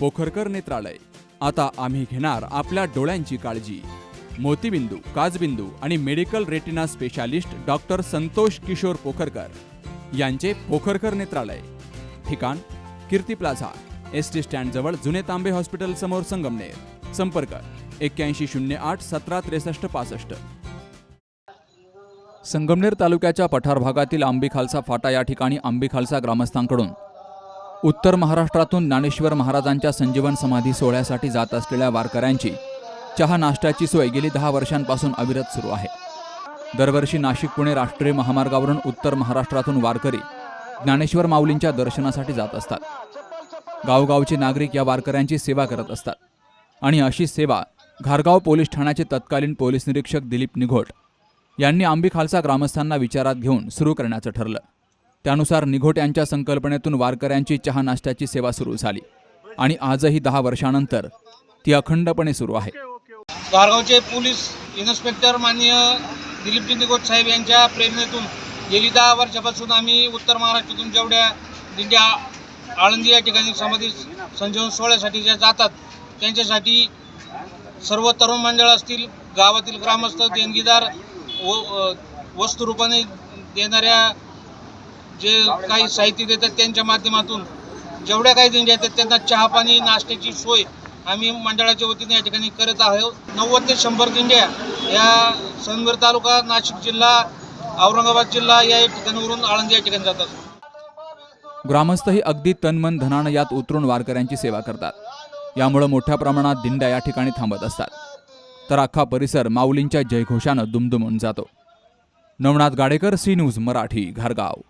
पोखरकर नेत्रालय. आता आम्ही घेणार आपल्या डोळ्यांची काळजी. मोतीबिंदू काजबिंदू आणि medical retina specialist doctor Santosh Kishore Pokharkar यांचे पोखरकर नेत्रालय. ठिकाण कीर्ती प्लाझा एस टी स्टँडजवळ जुने तांबे हॉस्पिटल समोर संगमनेर. संपर्क एक्क्याऐंशी शून्य आठ सतरा त्रेसष्ट पासष्ट. संगमनेर तालुक्याच्या पठार भागातील आंबी खालसा फाटा या ठिकाणी आंबी खालसा ग्रामस्थांकडून उत्तर महाराष्ट्रातून ज्ञानेश्वर महाराजांच्या संजीवन समाधी सोहळ्यासाठी जात असलेल्या वारकऱ्यांची चहा नाश्त्याची सोय गेली दहा वर्षांपासून अविरत सुरू आहे. दरवर्षी नाशिक पुणे राष्ट्रीय महामार्गावरून उत्तर महाराष्ट्रातून वारकरी ज्ञानेश्वर माऊलींच्या दर्शनासाठी जात असतात. गावगावचे नागरिक या वारकऱ्यांची सेवा करत असतात. आणि अशी सेवा घारगाव पोलीस ठाण्याचे तत्कालीन पोलीस निरीक्षक दिलीप निघोट यांनी आंबी खालसा ग्रामस्थांना विचारात घेऊन सुरू करण्याचं ठरलं. त्यानुसार निघोट यांच्या संकल्पनेतून वारकऱ्यांची चहा नाश्त्याची सेवा सुरू झाली. आणि आजही दहा वर्षानंतर ती अखंडपणे सुरू आहे. गारगावचे पोलीस इन्स्पेक्टर माननीय दिलीप निगोट साहेब यांच्या प्रेरणेतून गेली दहा वर्षापासून आम्ही उत्तर महाराष्ट्रातून जेवढ्या दिंड्या आळंदी या ठिकाणी समाधी संजीवन सोहळ्यासाठी ज्या जातात त्यांच्यासाठी सर्व तरुण मंडळ असतील गावातील ग्रामस्थ देणगीदार व वस्तुरूपाने देणाऱ्या जे काही साहित्य देतात त्यांच्या माध्यमातून जेवढ्या काही दिंड्या येतात त्यांना चहा पाणी नाश्त्याची सोय आम्ही मंडळाच्या वतीने या ठिकाणी करत आहोत. नव्वद ते शंभर दिंड्या या संगमेर तालुका नाशिक जिल्हा औरंगाबाद जिल्हा या ठिकाणावरून आळंदी या ठिकाणी जातात. ग्रामस्थही अगदी तनमन धनानं यात उतरून वारकऱ्यांची सेवा करतात. यामुळं मोठ्या प्रमाणात दिंड्या या ठिकाणी थांबत असतात. तर अख्खा परिसर माऊलींच्या जयघोषानं दुमदुमून जातो. Navnath Gadekar C news Marathi घारगाव.